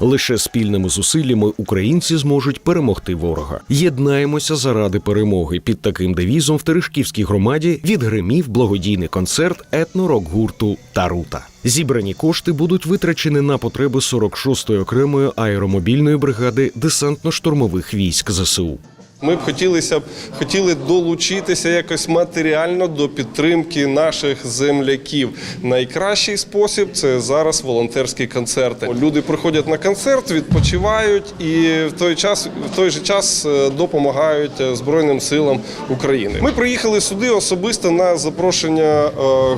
Лише спільними зусиллями українці зможуть перемогти ворога. Єднаємося заради перемоги. Під таким девізом в Терешківській громаді відгримів благодійний концерт етнорок гурту Тарута. Зібрані кошти будуть витрачені на потреби 46-ї окремої аеромобільної бригади десантно-штурмових військ ЗСУ. Ми б хотілося б хотіли долучитися якось матеріально до підтримки наших земляків. Найкращий спосіб це зараз волонтерські концерти. Люди приходять на концерт, відпочивають і в той час в той же час е, допомагають е, Збройним силам України. Ми приїхали сюди особисто на запрошення е,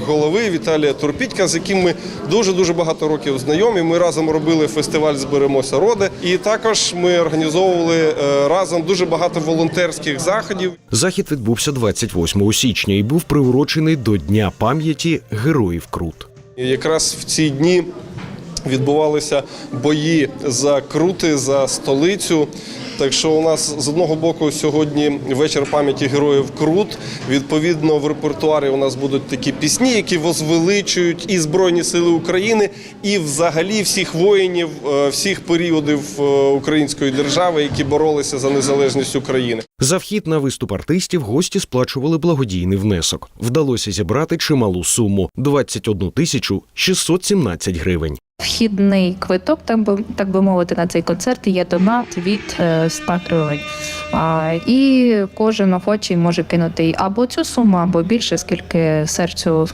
голови Віталія Турпітька, з яким ми дуже дуже багато років знайомі. Ми разом робили фестиваль Зберемося роди, і також ми організовували разом дуже багато волонтерських заходів. Захід відбувся 28 січня і був приурочений до Дня пам'яті героїв Крут. Якраз в ці дні відбувалися бої за крути, за столицю. Так що у нас з одного боку сьогодні вечір пам'яті героїв Крут. Відповідно, в репертуарі у нас будуть такі пісні, які возвеличують і Збройні Сили України, і взагалі всіх воїнів, е, всіх періодів е, української держави, які боролися за незалежність України. За вхід на виступ артистів гості сплачували благодійний внесок. Вдалося зібрати чималу суму 21 тисячу 617 гривень. Вхідний квиток, так би так би мовити, на цей концерт є донат від е, 100 гривень. А, і кожен охочий може кинути або цю суму, або більше, скільки серцю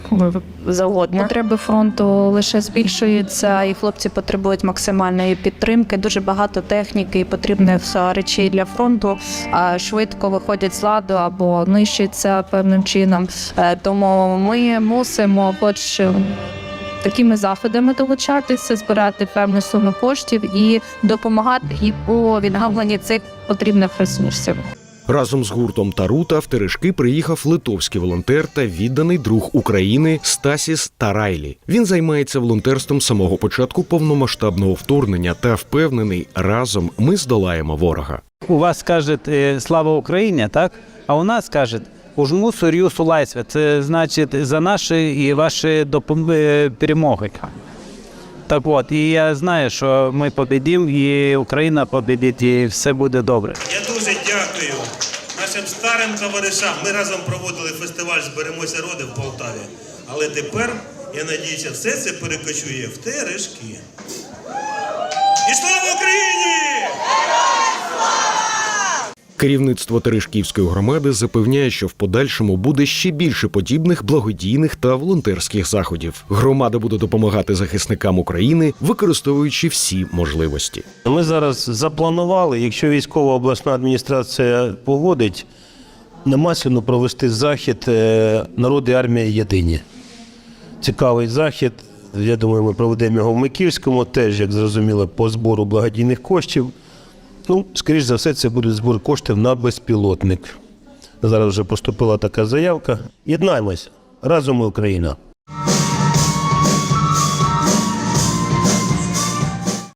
завгодно. Потреби фронту лише збільшуються, і хлопці потребують максимальної підтримки. Дуже багато техніки і потрібних е, речей для фронту. А швидко виходять з ладу або нищаться певним чином. Е, Тому ми мусимо, хоч такими заходами долучатися, збирати певну суму коштів і допомагати і у відновленні цих потрібних ресурсів. Разом з гуртом Тарута в Терешки приїхав литовський волонтер та відданий друг України Стасіс Тарайлі. Він займається волонтерством самого початку повномасштабного вторгнення та впевнений, разом ми здолаємо ворога. У вас кажуть е, слава Україні, так? А у нас кажуть ужму сур'ю сулайсвя. Це значить за наші і ваші е, перемоги. Так от, і я знаю, що ми побідемо, і Україна побідить, і все буде добре. Я дуже дякую нашим старим товаришам. Ми разом проводили фестиваль Зберемося роди в Полтаві. Але тепер, я надіюся, все це перекочує в терешки. І слава Україні! Керівництво Терешківської громади запевняє, що в подальшому буде ще більше подібних благодійних та волонтерських заходів. Громада буде допомагати захисникам України, використовуючи всі можливості. Ми зараз запланували, якщо військова обласна адміністрація погодить, на Масляну провести захід е, Народи армія єдині. Цікавий захід. Я думаю, ми проведемо його в Микільському, теж, як зрозуміло, по збору благодійних коштів. Ну, скоріш за все, це буде збір коштів на безпілотник. Зараз вже поступила така заявка. Єднаймося Разом ми Україна.